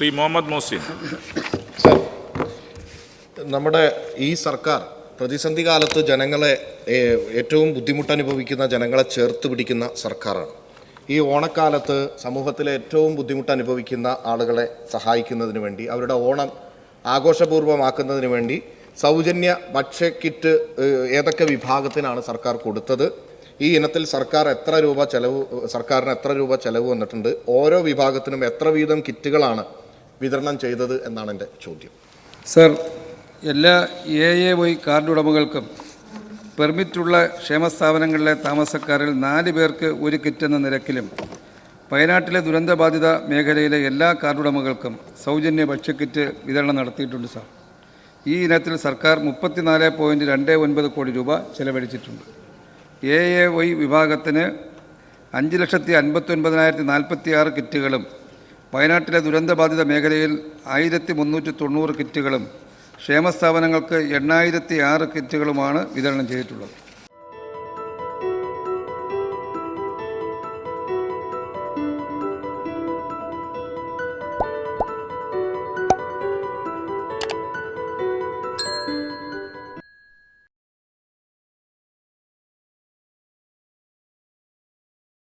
Shri Muhammad Mohsin sir നമ്മുടെ ഈ സർക്കാർ പ്രതിസന്ധി കാലത്ത് ജനങ്ങളെ ഏറ്റവും ബുദ്ധിമുട്ട് അനുഭവിക്കുന്ന ജനങ്ങളെ ചേർത്ത് പിടിക്കുന്ന സർക്കാരാണ്. ഈ ഓണക്കാലത്ത് സമൂഹത്തിലെ ഏറ്റവും ബുദ്ധിമുട്ട് അനുഭവിക്കുന്ന ആളുകളെ സഹായിക്കുന്നതിന് വേണ്ടി അവരുടെ ഓണം ആഘോഷപൂർവമാക്കുന്നതിന് വേണ്ടി സൗജന്യ ഭക്ഷ്യക്കിറ്റ് കിറ്റ് ഏതൊക്കെ വിഭാഗത്തിനാണ് സർക്കാർ കൊടുത്തത്? ഈ ഇനത്തിൽ സർക്കാർ എത്ര രൂപ ചെലവ് സർക്കാരിന് എത്ര രൂപ ചെലവ് വന്നിട്ടുണ്ട്? ഓരോ വിഭാഗത്തിനും എത്ര വീതം കിറ്റുകളാണ് വിതരണം ചെയ്തത് എന്നാണ് എന്റെ ചോദ്യം. സർ എല്ലാ എ എ വൈ കാർഡ് ഉടമകൾക്കും പെർമിറ്റുള്ള ക്ഷേമസ്ഥാപനങ്ങളിലെ താമസക്കാരിൽ നാല് പേർക്ക് ഒരു കിറ്റ് എന്ന നിരക്കിലും വയനാട്ടിലെ ദുരന്തബാധിത മേഖലയിലെ എല്ലാ കാർഡ് ഉടമകൾക്കും സൗജന്യ ഭക്ഷ്യക്കിറ്റ് വിതരണം നടത്തിയിട്ടുണ്ട് സാർ. ഈ ഇനത്തിൽ സർക്കാർ മുപ്പത്തിനാല് പോയിന്റ് രണ്ട് ഒൻപത് കോടി രൂപ ചെലവഴിച്ചിട്ടുണ്ട്. എ എ വൈ വിഭാഗത്തിന് അഞ്ച് ലക്ഷത്തി അൻപത്തി ഒൻപതിനായിരത്തി നാൽപ്പത്തി ആറ് കിറ്റുകളും വയനാട്ടിലെ ദുരന്തബാധിത മേഖലയിൽ ആയിരത്തി മുന്നൂറ്റി തൊണ്ണൂറ് കിറ്റുകളും ക്ഷേമസ്ഥാപനങ്ങൾക്ക് എണ്ണായിരത്തി ആറ് കിറ്റുകളുമാണ് വിതരണം ചെയ്തിട്ടുള്ളത്.